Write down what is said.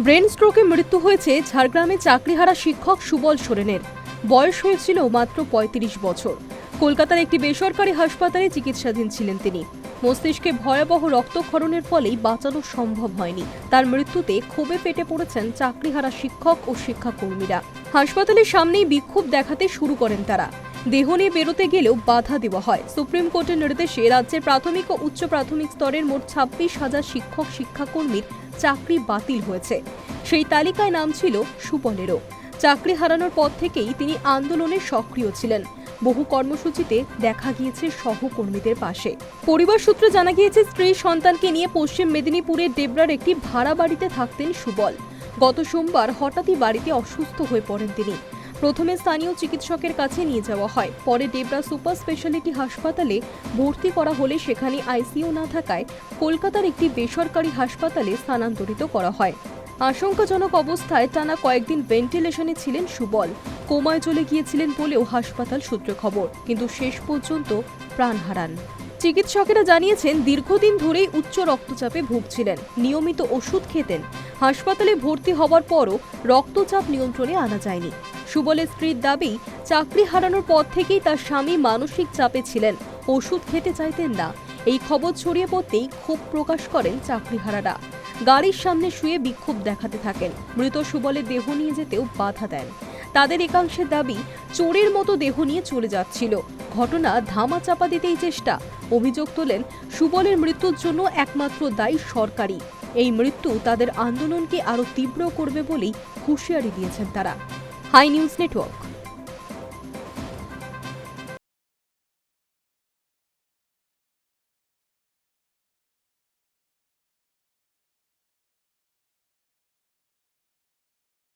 Brain স্ট্রোকে মৃত্যু হয়েছে ঝাড়গ্রামে চাকরিহারা শিক্ষক সুবল সোরেনের। বয়স হয়েছিল মাত্র ৩৫ বছর। কলকাতার একটি বেসরকারি হাসপাতালে চিকিৎসাধীন ছিলেন তিনি। মস্তিষ্কে ভয়াবহ রক্তক্ষরণের ফলেই বাঁচানো সম্ভব হয়নি। তার মৃত্যুতে ক্ষোভে ফেটে পড়েছেন চাকরিহারা শিক্ষক ও শিক্ষাকর্মীরা। হাসপাতালের সামনেই বিক্ষোভ দেখাতে শুরু করেন তারা। দেহ নিয়ে বেরোতে গেলেও বাধা দেওয়া হয়। সুপ্রিম কোর্টের নির্দেশে রাজ্যের প্রাথমিক ও উচ্চ প্রাথমিক স্তরের মোট ছাব্বিশ হাজার শিক্ষক, শিক্ষাকর্মীর চাকরি বাতিল হয়েছে। সেই তালিকায় নাম ছিল সুবলেরও চাকরি হারানোর পর থেকেই তিনি আন্দোলনে সক্রিয় ছিলেন। বহু কর্মসূচিতে দেখা গিয়েছে সহকর্মীদের পাশে। পরিবার সূত্রে জানা গিয়েছে, স্ত্রী সন্তানকে নিয়ে পশ্চিম মেদিনীপুরের দেবরার একটি ভাড়া বাড়িতে থাকতেন সুবল। গত সোমবার হঠাৎই বাড়িতে অসুস্থ হয়ে পড়েন তিনি। প্রথমে স্থানীয় চিকিৎসকের কাছে নিয়ে যাওয়া হয়। পরে ডেবরা সুপার স্পেশালিটি হাসপাতালে ভর্তি করা হলে সেখানে আইসিইউ না থাকায় কলকাতার একটি বেসরকারি হাসপাতালে স্থানান্তরিত করা হয়। আশঙ্কাজনক অবস্থায় টানা কয়েকদিন ভেন্টিলেশনে ছিলেন সুবল। কোমায় চলে গিয়েছিলেন বলেও হাসপাতাল সূত্রে খবর। কিন্তু শেষ পর্যন্ত প্রাণ হারান। চিকিৎসকেরা জানিয়েছেন, দীর্ঘদিন ধরেই উচ্চ রক্তচাপে ভুগছিলেন। নিয়মিত ওষুধ খেতেন। হাসপাতালে ভর্তি হওয়ার পরও রক্তচাপ নিয়ন্ত্রণে আনা যায়নি। সুবলের স্ত্রীর দাবি, চাকরি হারানোর পর থেকেই তার স্বামী মানসিক চাপে ছিলেন। ওষুধ খেতে চাইতেন না। এই খবর ছড়িয়ে পড়তেই ক্ষোভ প্রকাশ করেন চাকরিহারারা। গাড়ির সামনে শুয়ে বিক্ষোভ দেখাতে থাকেন। মৃত সুবলের দেহ নিয়ে যেতেও বাধা দেন। তাদের একাংশের দাবি, চোরের মতো দেহ নিয়ে চলে যাচ্ছিল। ঘটনা ধামা চাপা দিতেই চেষ্টা। অভিযোগ তোলেন, সুবলের মৃত্যুর জন্য একমাত্র দায়ী সরকারি। এই মৃত্যু তাদের আন্দোলনকে আরও তীব্র করবে বলেই হুঁশিয়ারি দিয়েছেন তারা। Hi News Network.